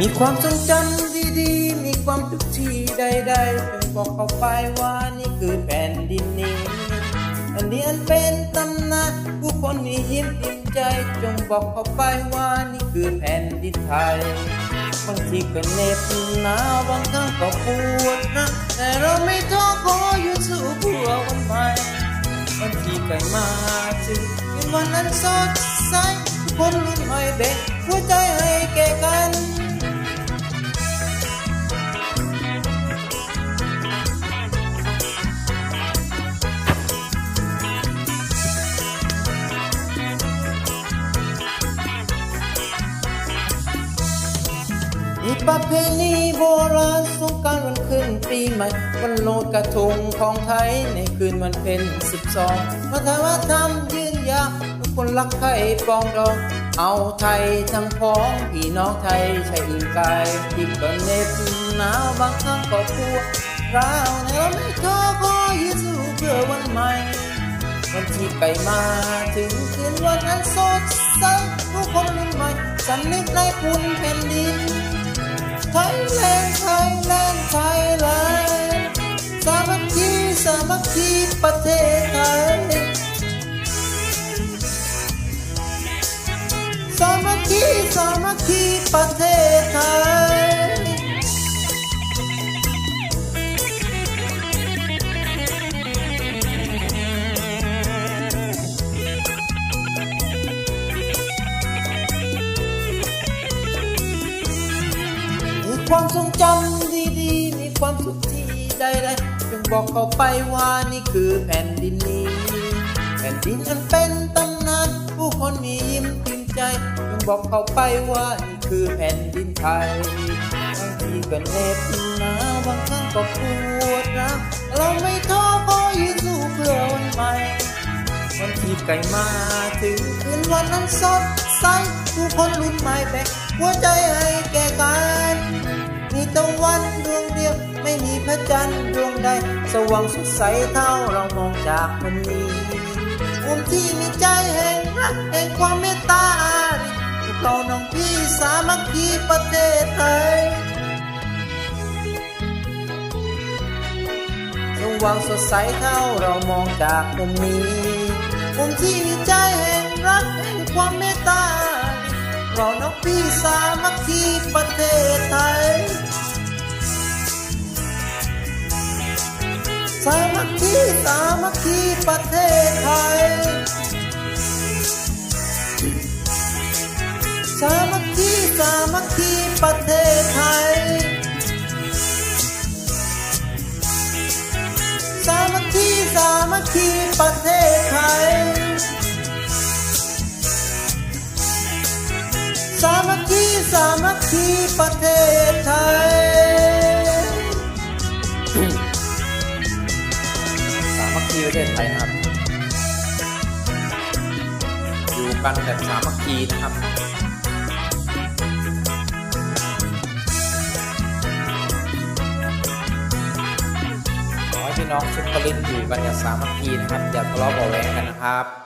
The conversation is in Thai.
มีความทรงจำดีๆ มีความทุกที่ใดๆจงบอกเขาไปว่านี่คือแผ่นดินนี้ อันนี้อันเป็นตำนานผู้คนมียิ้มอิ่มใจ จงบอกเขาไปว่านี่คือแผ่นดินไทยบางทีก็เหน็บหนาวบางครั้งก็ปวดนะแต่เราไม่ท้อขออยู่สู้เพื่อวันใหม่บางทีก็มาถึงเป็นวันนั้นสดใสทุกคนรุ่นใหม่เบ็กหัวใจให้แก่กัน มีประเพณีโบราณสงการวันขึ้นปีใหม่ วันโลดกระทงของไทยในคืนวันเพ็ญสิบสองวัฒนธรรมยืนยาวทุกคนรักใครปองดอง เอาไทยทั้งพ้องพี่น้องไทยใช่อื่นกายที่ก็เน็บหนาวบางครั้งก็ปวดร้าวในเราไม่ท้อขอยืนสู้เพื่อวันใหม่ วันที่ใกล้มาถึงคืนวันอันสดใสผู้คนรุ่นใหม่สำนึกในคุณแผ่นดิน ไทยแลนด์ไทยแลนด์ไทยแลนด์สามัคคีสามัคคีประเทศไทยสามัคคีสามัคคีประเทศไทย ความทรงจำดีๆ มีความสุขที่ใดๆจงบอกเขาไปว่านี่คือแผ่นดินนี้ แผ่นดินอันเป็นตำนาน ผู้คนมียิ้มพิมใจจงบอกเขาไปว่านี่คือแผ่นดินไทยบางทีก็เหน็บหนาวบางครั้งก็ปวดร้าวเราไม่ท้อขอยืนสู้เพื่อวันใหม่วันที่ใกลมาถึงคืนวันนั้นสดใสผู้คนรุ่นใหม่แบกหัวใจให้แก่กัน วันดวงเดียว ไม่มีพระจันทร์ดวงใด สว่างสดใสเท่าเรามองจากมุมนี้มุมที่มีใจแห่งรักแห่งความเมตตาอารีพวกเราน้องพี่สามัคคีประเทศไทย สว่างสดใสเท่าเรามองจากมุมนี้มุมที่มีใจแห่งรักแห่งความเมตตา เรานักพี่สามัคคีประเทศไทย สามัคคีสามัคคีประเทศ ที่ประเทศไทยนะครับ อยู่กันแบบสามัคคีนะครับขอให้พี่น้องสุขลินอยู่กันอย่างสามัคคีนะครับอย่าทะเลาะเบาะแว้งกันนะครับ